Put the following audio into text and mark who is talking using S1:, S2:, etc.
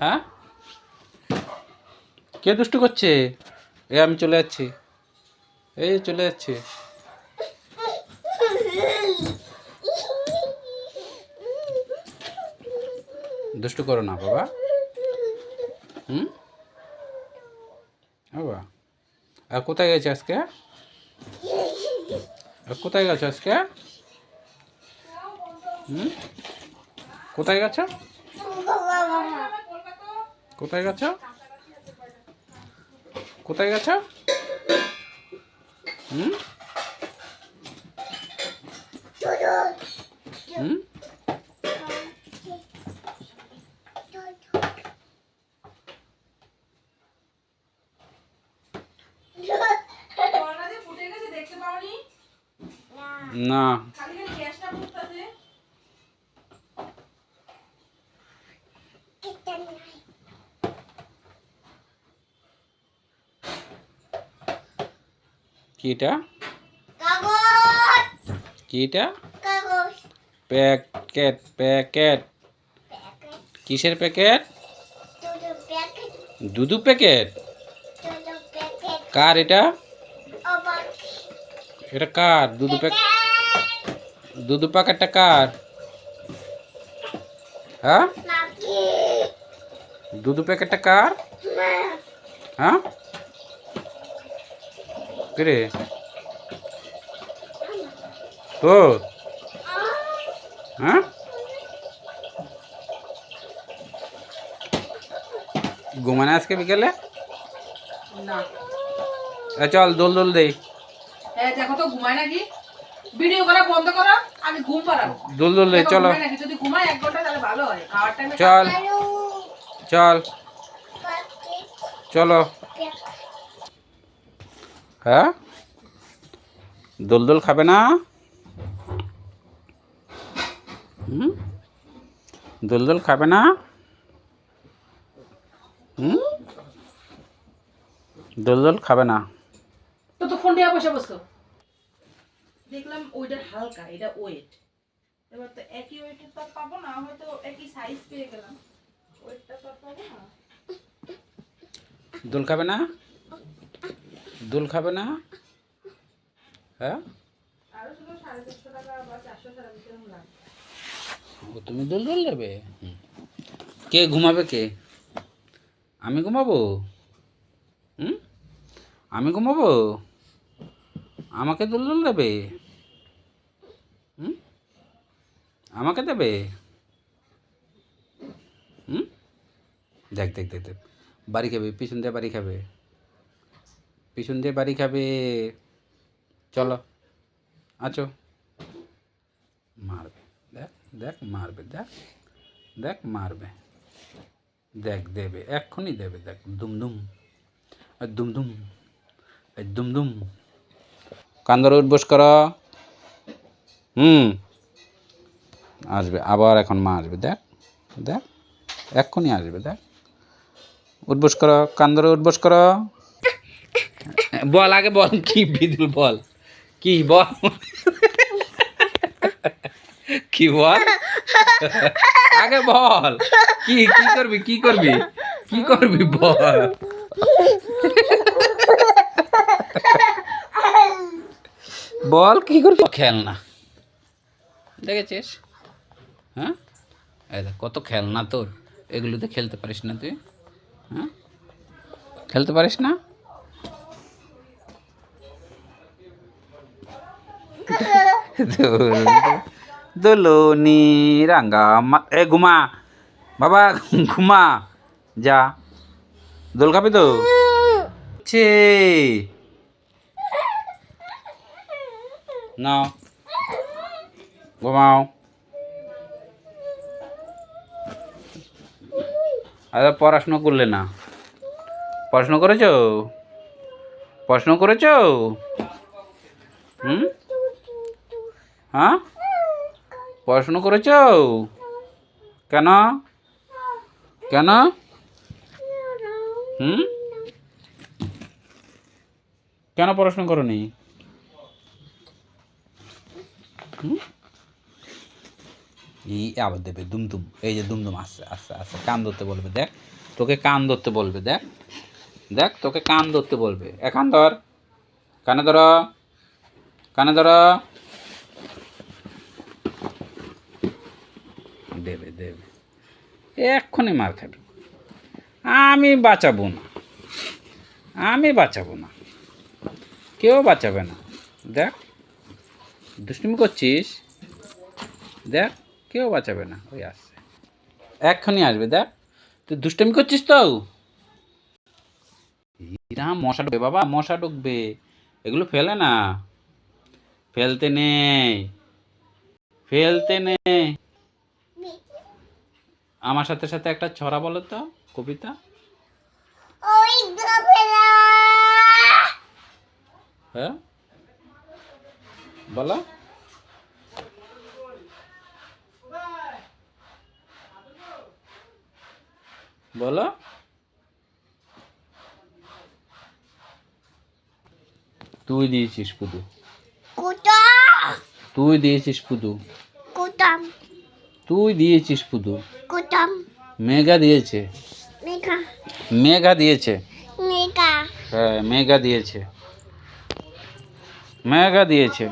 S1: হ্যাঁ? কে দুষ্টু করছে? এ, আমি চলে যাচ্ছি। এই চলে যাচ্ছি। দুষ্টু করো না, বাবা। হুম? বাবা। আর কোথায় গেছে আজকে? আর কোথায় গেছো আজকে? হুম? কোথায় গেছো? কোথায় গেছো? কোথায় গেছো? হুম? হুম? না। কি এটা?
S2: কাগজ।
S1: কি এটা?
S2: কাগজ।
S1: Packet packet. কিসের প্যাকেট? দুধু প্যাকেট। কার এটা? এটা কার? দুধু প্যাকেট। দুধু প্যাকেটটা কার? হ্যাঁ? দুধু প্যাকেটটা কার? হ্যাঁ? কিরে তো হ্যাঁ ঘুমানে আজকে বিকেলে?
S3: না।
S1: এ চল দোল দোল দেই।
S3: হ্যাঁ দেখো তো ঘুমায় নাকি? ভিডিও করা বন্ধ করো আমি ঘুম পাড়াবো
S1: দোল দোল দেই
S3: দেখো
S1: চলো।
S3: ঘুমায় নাকি? যদি ঘুমায় এক ঘণ্টা তাহলে ভালো হয়। খাওয়ার টাইমে
S1: চল।
S2: আলু
S1: চল।
S2: প্যাকেট
S1: চলো।
S2: প্যাকেট
S1: হ্যাঁ? দোল খাবে না? হুম? দোল দোল খাবে না? হুম? দোল দোল খাবে না?
S3: তো তো ফোন দিয়ে বসে বসতো দেখলাম ওইটা হালকা এটা ওয়েট। এবার তো একই ওয়েটের তো পাবো না হয়তো একই সাইজ পেয়ে গেলাম। ওয়েটটা তো পাবো না।
S1: দোল খাবে না? দোল খাবে না? হ্যাঁ? ও তুমি দোল দোল নেবে কে ঘুমাবে কে? আমি ঘুমাবো? হুম? আমি ঘুমাবো? আমাকে দোল দোল দেবে? হুম? আমাকে দেবে? হুম? দেখ দেখ দেখ দেখ। বাড়ি খাবে পিছন দিয়ে বাড়ি খাবে। পিছন দিয়ে বাড়ি খাবে। চলো। আছো? মারবে। দেখ দেখ, মারবে, দেখ। দেখ, মারবে। দেখ, দেবে। এক্ষুনি দেবে, দেখ। দুমদুম। আর দুমদুম। এই দুমদুম। কান্দর উঠবোস কর। হুম। আসবে। আবার এখন মা আসবে। দেখ দেখ। এক্ষুনি আসবে, দেখ। উঠবোস কর। কান্দরে উঠবোস কর। বল, আগে বল, কি বিদুল বল? কি বল? কি বল? আগে বল, কি কি করবি কি করবি? কি করবি বল? বল, কি করবি? খেলনা। দেখেছিস? হ্যাঁ? কত খেলনা তোর। এগুলোতে খেলতে পারিস না তুই হ্যাঁ? খেলতে পারিস না? দোলনি রাঙ্গা এ, ঘুমা। বাবা, ঘুমা। যা। দোল খাবি তো? ছে। নাও। ঘুমাও। আরে, পড়াশুনো করলে না। পড়াশুনো করেছ? পড়াশুনো করেছ? হুম? হ্যাঁ? পড়াশুনো করেছ? কেন? কেন? হুম? কেন পড়াশুনো করনি? এই আবার দেবে, দুমদুম, এই যে দুমদুম আসছে আসছে আসছে, কান ধরতে বলবে, দেখ, তোকে কান ধরতে বলবে, দেখ দেখ, তোকে কান ধরতে বলবে, এ কান ধর, কানে ধর কানে ধর। দেবে দেবে। এক্ষুনি মার খাবি। আমি বাঁচাবো না। আমি বাঁচাবো না। কেউ বাঁচাবে না। দেখ, দুষ্টুমি করছিস? দেখ, কেউ বাঁচাবে না। ওই আসছে। এক্ষুনি আসবে, দেখ। তুই দুষ্টুমি করছিস তো? ইরা, মশা ঢুকবে, বাবা, মশা ঢুকবে। এগুলো ফেলে না। ফেলতে নেই। ফেলতে নেই। আমার সাথে সাথে একটা ছড়া বলো তো কবিতা।
S2: ওই
S1: হ্যাঁ? বলো। বলো। তুই দিয়েছিস পুদু
S2: কুটা।
S1: তুই দিয়েছিস পুদু
S2: কুটাম
S1: তুই দিয়েছিস পুদু।
S2: কুটাম।
S1: মেঘা দিয়েছে।
S2: মেঘা।
S1: মেঘা দিয়েছে।
S2: মেঘা।
S1: হ্যাঁ মেঘা দিয়েছে। মেঘা দিয়েছে।